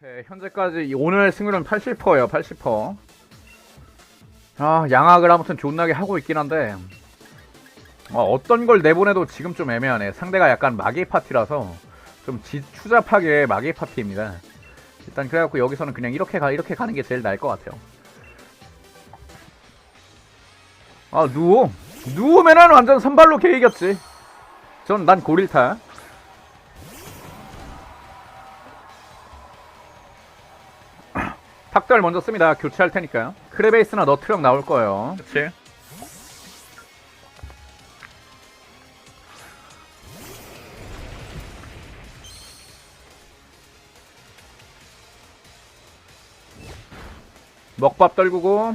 네, 현재까지 오늘 승률은 80%예요 80%아 양악을 아무튼 존나게 하고 있긴 한데 어, 어떤 걸 내보내도 지금 좀 애매하네. 상대가 약간 마기 파티라서 좀 지, 추잡하게 마기 파티입니다. 일단 그래갖고 여기서는 그냥 이렇게 가 이렇게 가는 게 제일 나을 것 같아요. 아 누워 누우면은 완전 선발로 개 이겼지. 전 난 고릴타 탁달 먼저 씁니다. 교체할 테니까요. 크레베이스나 너트령 나올 거예요. 그치? 먹밥 떨구고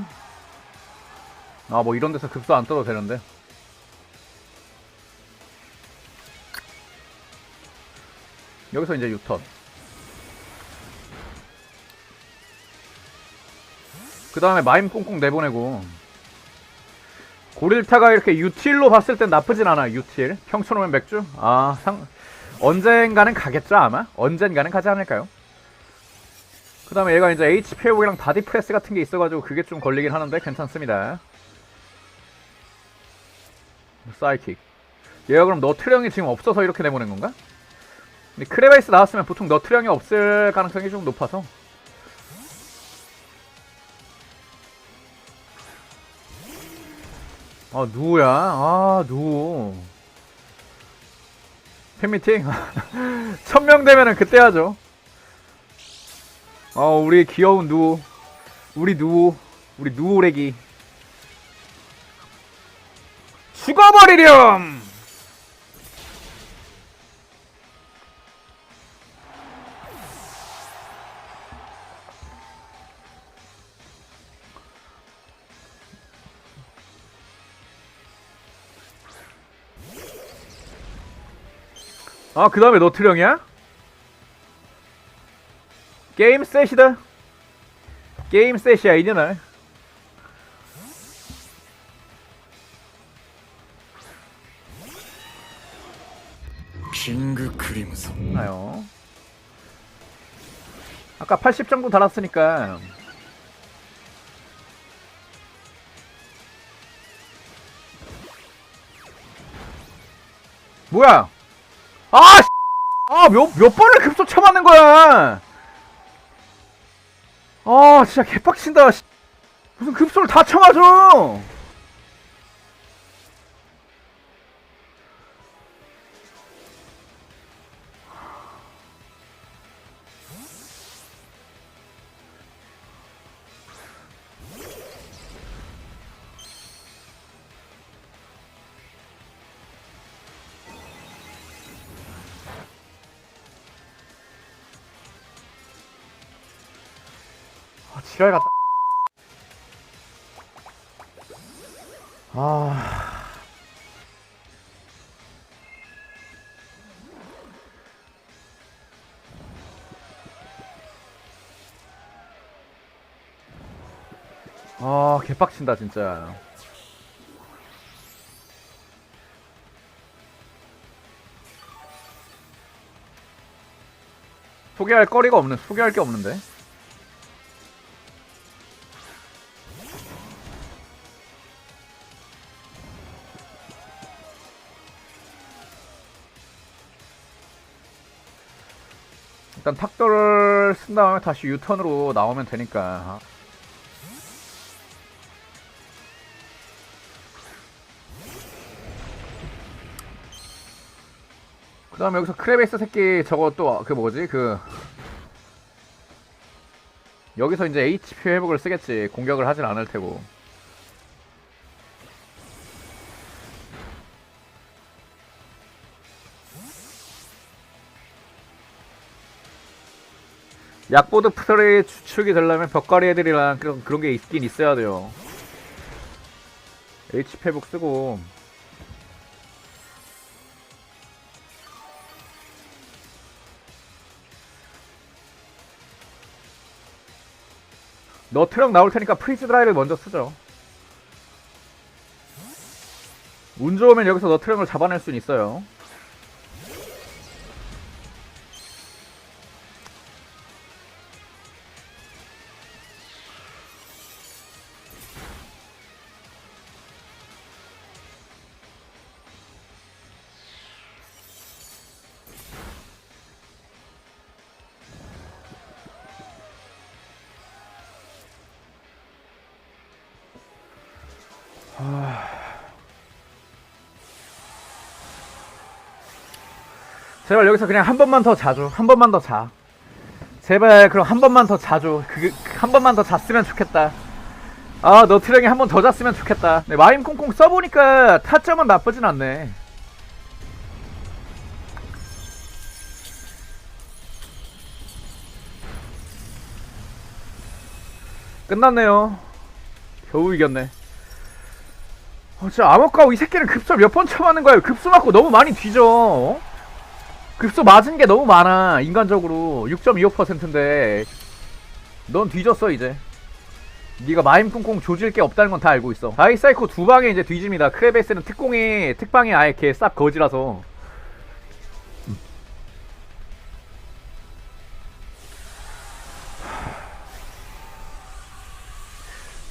아 뭐 이런 데서 급소 안 떠도 되는데 여기서 이제 유턴 그 다음에 마임 꽁꽁 내보내고 고릴타가 이렇게 유틸로 봤을 땐 나쁘진 않아 유틸 평촌 오면 맥주? 아 상... 언젠가는 가겠죠 아마? 언젠가는 가지 않을까요? 그 다음에 얘가 이제 HP 회복이랑 바디 프레스 같은 게 있어가지고 그게 좀 걸리긴 하는데 괜찮습니다 사이킥 얘가 그럼 너트령이 지금 없어서 이렇게 내보낸 건가? 근데 크레베이스 나왔으면 보통 너트령이 없을 가능성이 좀 높아서 아 누구야? 아 누구? 팬미팅? 천명 되면은 그때 하죠. 어 우리 귀여운 누, 우리 누, 우리 누오래기 죽어버리렴. 아, 그 다음에 너트령이야? 게임 셋이다. 게임 셋이야, 이년아. 킹그 크림son 나요. 아까 80 정도 달았으니까. 뭐야? 아, 씨! 아, 몇, 몇 번을 급소 쳐맞는 거야! 아, 진짜 개빡친다, 씨. 무슨 급소를 다 쳐맞아! 아, 지랄 같다. 아. 아, 개빡친다, 진짜. 소개할 거리가 없는, 소개할 게 없는데. 일단 탁도를 쓴 다음에 다시 유턴으로 나오면 되니까. 그 다음에 여기서 크레베이스 새끼 저거 또 그 뭐지? 그 여기서 이제 HP 회복을 쓰겠지. 공격을 하진 않을 테고 약보드 프레이 추측이 되려면 벽가리 애들이랑 그런, 그런 게 있긴 있어야 돼요. H 회복 쓰고 너 트럭 나올 테니까 프리즈 드라이를 먼저 쓰죠. 운 좋으면 여기서 너 트럭을 잡아낼 수는 있어요. 제발 여기서 그냥 한 번만 더 자줘. 한 번만 더 자. 제발 그럼 한 번만 더 자줘. 그한 그, 번만 더 잤으면 좋겠다. 아, 너트령이 한 번 더 잤으면 좋겠다. 네, 마임 콩콩 써보니까 타점은 나쁘진 않네. 끝났네요. 겨우 이겼네. 어, 진짜 암흑가오 이 새끼는 급소 몇 번 쳐맞는 거야. 급소 맞고 너무 많이 뒤져. 어? 급소 맞은 게 너무 많아. 인간적으로 6.25%인데 넌 뒤졌어 이제. 네가 마임 콩콩 조질 게 없다는 건 다 알고 있어. 아이사이코 두 방에 이제 뒤집니다. 크레베스는 특공이 특방이 아예 개쌉 거지라서.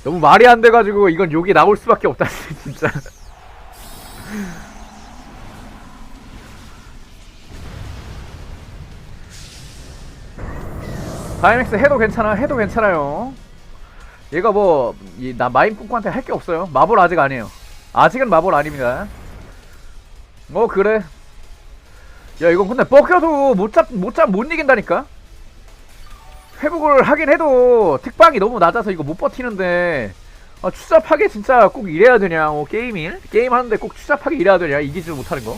너무 말이 안 돼가지고 이건 욕이 나올 수밖에 없다 진짜. 다이맥스 해도 괜찮아 해도 괜찮아요. 얘가 뭐나 마임 꿍꿍한테 할 게 없어요. 마볼 아직 아니에요. 아직은 마볼 아닙니다. 뭐 그래. 야 이건 근데 뻑겨도 못잡못잡 못 이긴다니까 회복을 하긴 해도 특방이 너무 낮아서 이거 못 버티는데 아, 추잡하게 진짜 꼭 이래야 되냐 어, 게임이 게임 하는데 꼭 추잡하게 이래야 되냐 이기지 못하는 거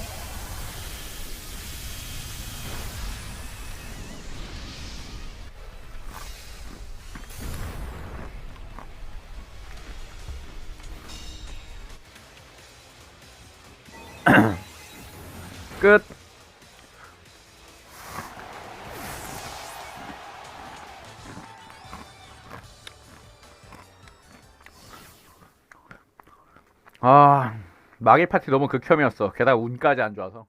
끝. 마길 파티 너무 극혐이었어. 게다가 운까지 안 좋아서.